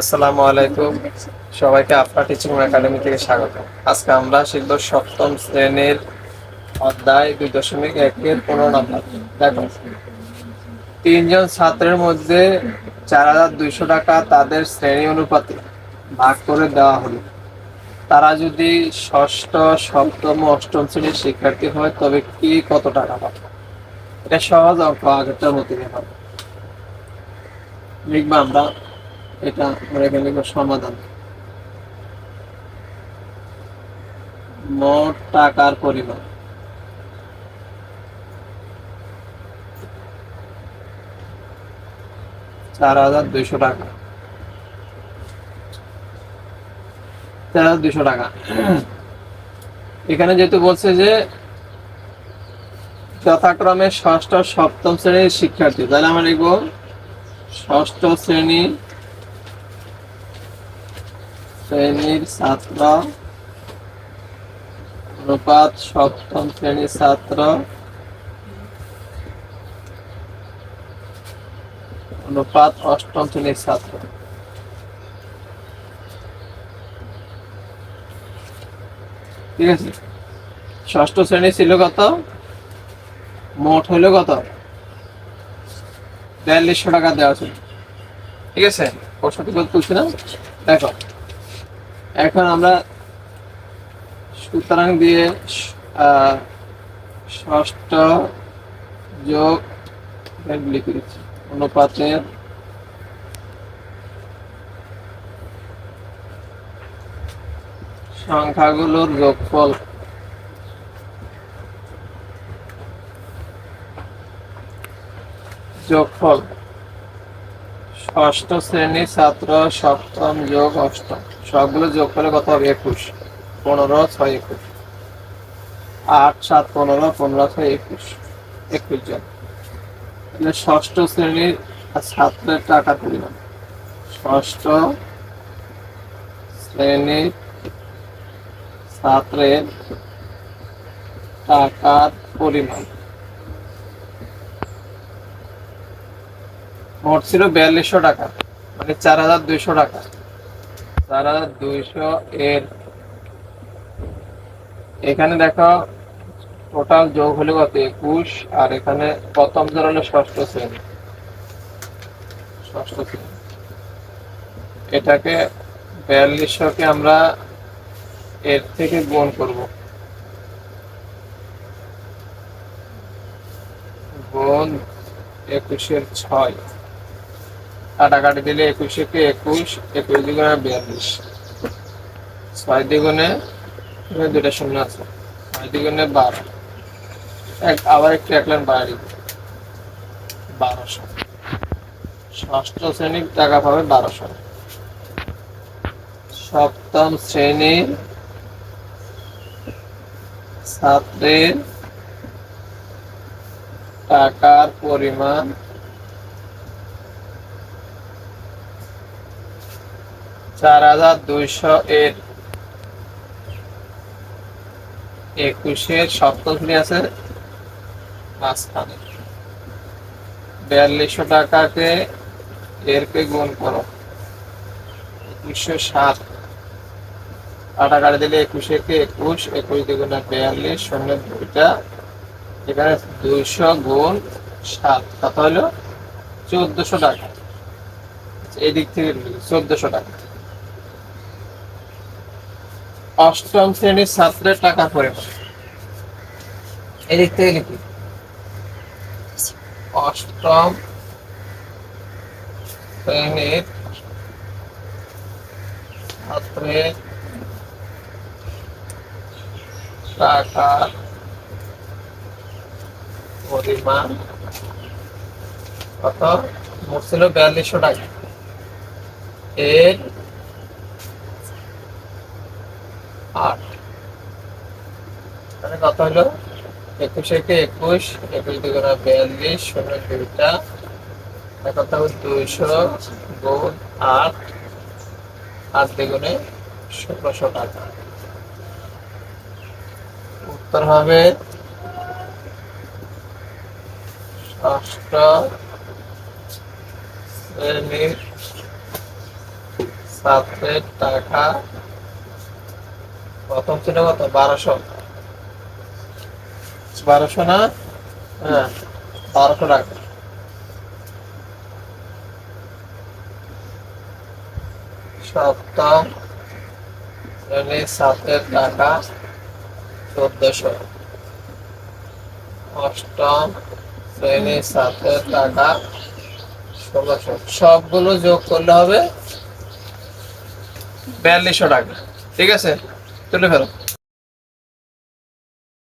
আসসালামু আলাইকুম। সবাইকে টিচিং একাডেমি থেকে স্বাগত। আজকে আমরা শিখব সপ্তম শ্রেণির অধ্যায় দুই দশমিক একের পনেরো নম্বর। দেখো, তিনজন ছাত্রের মধ্যে চার হাজার দুইশো টাকা তাদের শ্রেণি অনুপাতে ভাগ করে দেওয়া হলো। তারা যদি ষষ্ঠ, সপ্তম অষ্টম শ্রেণির শিক্ষার্থী হয়, তবে কি কত টাকা পাবে? এটা সহজ অঙ্ক আগেরটার মতোই হবে। লিখব আমরা। এটা আমরা এখানে সমাধান। মোট টাকার পরিমাণ। চার হাজার দুইশো টাকা। চার হাজার দুইশো টাকা। এখানে যেহেতু বলছে যে যথাক্রমে ষষ্ঠ সপ্তম শ্রেণির শিক্ষার্থী, তাহলে আমরা লিখব ষষ্ঠ শ্রেণি শ্রেণির ছাত্র। অনুপাত সপ্তম শ্রেণির ছাত্র। অনুপাত অষ্টম শ্রেণির ছাত্র। ঠিক আছে? ষষ্ঠ শ্রেণি ছিল কত? মোট হইল কত? বিয়াল্লিশশো টাকা দেওয়া ছিল। ঠিক আছে? প্রশ্নটি তুলছি না? দেখো এখন আমরা সুতরাং দিয়ে ষষ্ঠ যোগ লিখে দিচ্ছি। অনুপাতের সংখ্যাগুলোর যোগফল। যোগফল। ষষ্ঠ শ্রেণির ছাত্র সপ্তম যোগ অষ্টম। সবগুলো যোগ করে কত হবে? একুশ। পনেরো, ছয়, একুশ। আট, সাত, পনেরো পনেরো, ছয়, একুশ। একুশ জন তাহলে ষষ্ঠ শ্রেণির ছাত্রের টাকা পরিমাণ। ষষ্ঠ শ্রেণির ছাত্রের টাকার পরিমাণ। মোট ছিল বিয়াল্লিশশো টাকা মানে চার হাজার দুইশো টাকা। হাজার দুইশো এর। এখানে দেখো টোটাল যোগ হলো কত? একুশ, আর এখানে প্রথম জন হলো ষষ্ঠ শ্রেণি। ষষ্ঠ শ্রেণি। এটাকে বিয়াল্লিশশোকে আমরা এর থেকে গুণ করব। গুণ একুশের ছয়। কাটাকাটি দিলে একুশ কে একুশ একুশ দ্বিগুণে বিয়াল্লিশ। ছয় দ্বিগুণে দুটা শূন্য আছে। ছয় দ্বিগুণে বারো। এক, আবার একটু এক লাইন বাড়ি বারোশো। ষষ্ঠ শ্রেণির টাকা পাবে বারোশো। সপ্তম শ্রেণির ছাত্রের টাকার পরিমাণ চার হাজার দুইশো এর একুশের সপ্তম আছে মাঝখানে। বিয়াল্লিশশো টাকাকে এরকে গুণ করো। একুশশো সাত কাটাকাটি দিলে একুশে কে একুশ একুশ দ্বিগুণে বিয়াল্লিশ, শূন্য দুইটা। এখানে দুইশো গুণ সাত কত হলো চোদ্দশো টাকা। এই দিক থেকে চোদ্দশো টাকা। অষ্টম শ্রেণির ছাত্রের টাকার পরিমাণ এদিক থেকে লিখি। অষ্টম শ্রেণির ছাত্রের টাকার পরিমাণ কত? মোট ছিল বিয়াল্লিশশো টাকা। এর আট তাহলে কত হলো একুশ একে একুশ একুশ দুগুণা বিয়াল্লিশ শূন্য দুইটা। কত দুইশো গুণ আট আট দ্বিগুণে ষোলোশো টাকা। উত্তর হবে ষষ্ঠ শ্রেণির ছাত্রের টাকা। প্রথম ছিল কত? বারোশো। বারোশো না? হ্যাঁ বারোশো টাকা। শ্রেণির ছাত্রের টাকা, চোদ্দশো। অষ্টম শ্রেণির ছাত্রের টাকা, ষোলোশো। সবগুলো যোগ করলে হবে বিয়াল্লিশশো টাকা। ঠিক আছে? তুলে ফেলো